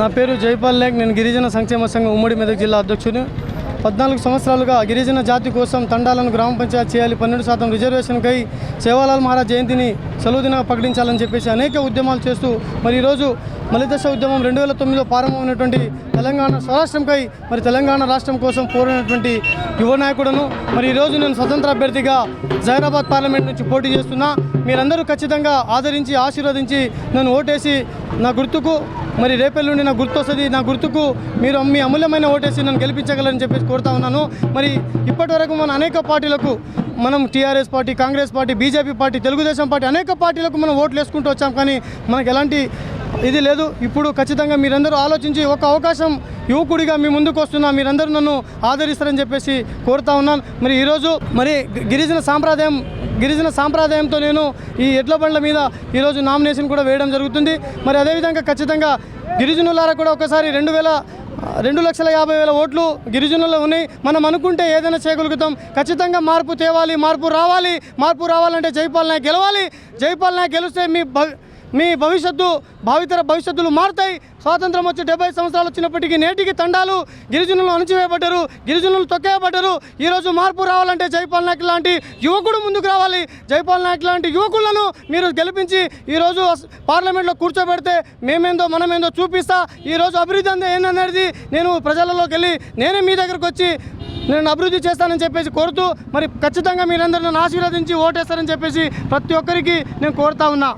నా పేరు జైపాల్ నాయక్ నేను గిరిజన సంక్షేమ సంఘం ఉమ్మడి మెదక్ జిల్లా అధ్యక్షుని. పద్నాలుగు సంవత్సరాలుగా గిరిజన జాతి కోసం తండాలను గ్రామ పంచాయతీ చేయాలి. పన్నెండు శాతం రిజర్వేషన్కై సేవాలాల్ మహారాజ్ జయంతిని సెలవు దిన ప్రకటించాలని చెప్పేసి అనేక ఉద్యమాలు చేస్తూ మరి ఈరోజు మలిదశ ఉద్యమం రెండు వేల తొమ్మిదిలో ప్రారంభమైనటువంటి తెలంగాణ స్వరాష్ట్రంపై మరి తెలంగాణ రాష్ట్రం కోసం కోరినటువంటి యువ నాయకుడును. మరి ఈరోజు నేను స్వతంత్ర అభ్యర్థిగా జైరాబాద్ పార్లమెంట్ నుంచి పోటీ చేస్తున్నా. మీరందరూ ఖచ్చితంగా ఆదరించి ఆశీర్వదించి నన్ను ఓటేసి నా గుర్తుకు మరి రేపెల్లుండి నా గుర్తు వస్తుంది నా గుర్తుకు మీరు మీ అమూల్యమైన ఓటేసి నన్ను గెలిపించగలని చెప్పేసి కోరుతా ఉన్నాను. మరి ఇప్పటి వరకు మన అనేక పార్టీలకు మనం TRS party Congress party BJP party Telugu Desam party అనేక పార్టీలకు మనం ఓట్లు వేసుకుంటూ వచ్చాం. కానీ మనకు ఎలాంటి ఇది లేదు. ఇప్పుడు ఖచ్చితంగా మీరందరూ ఆలోచించి ఒక అవకాశం యువకుడిగా మీ ముందుకు వస్తున్నా మీరందరూ నన్ను ఆదరిస్తారని చెప్పేసి కోరుతా ఉన్నాను మరి ఈరోజు మరి గిరిజన సాంప్రదాయం గిరిజన సాంప్రదాయంతో నేను ఈ ఎడ్ల బండ్ల మీద ఈరోజు నామినేషన్ కూడా వేయడం జరుగుతుంది. మరి అదేవిధంగా ఖచ్చితంగా గిరిజనులారా కూడా ఒకసారి రెండు వేల రెండు లక్షల యాభై వేల ఓట్లు గిరిజనుల్లో ఉన్నాయి. మనం అనుకుంటే ఏదైనా చేయగలుగుతాం. ఖచ్చితంగా మార్పు తేవాలి మార్పు రావాలి మార్పు రావాలంటే జైపాల్ నాయక్ గెలవాలి. జైపాల్ నాయక్ గెలిస్తే మీ మీ భవిష్యత్తు భావితర భవిష్యత్తులు మారుతాయి. స్వాతంత్రం వచ్చి డెబ్బై సంవత్సరాలు వచ్చినప్పటికీ నేటికి తండాలు గిరిజనులు అణచివేయబడ్డారు గిరిజనులు తొక్కేయబడ్డారు. ఈరోజు మార్పు రావాలంటే జైపాల్ నాయక్ లాంటి యువకుడు ముందుకు రావాలి. జైపాల్ నాయక్ లాంటి యువకులను మీరు గెలిపించి ఈరోజు పార్లమెంట్లో కూర్చోబెడితే మేమేందో మనమేందో చూపిస్తా. ఈరోజు అభివృద్ధి అందే ఏందనేది నేను ప్రజలలోకి వెళ్ళి నేనే మీ దగ్గరకు వచ్చి నేను అభివృద్ధి చేస్తానని చెప్పేసి కోరుతూ మరి ఖచ్చితంగా మీరందరూ నన్ను ఆశీర్వదించి ఓటేస్తారని చెప్పేసి ప్రతి ఒక్కరికి నేను కోరుతా ఉన్నా.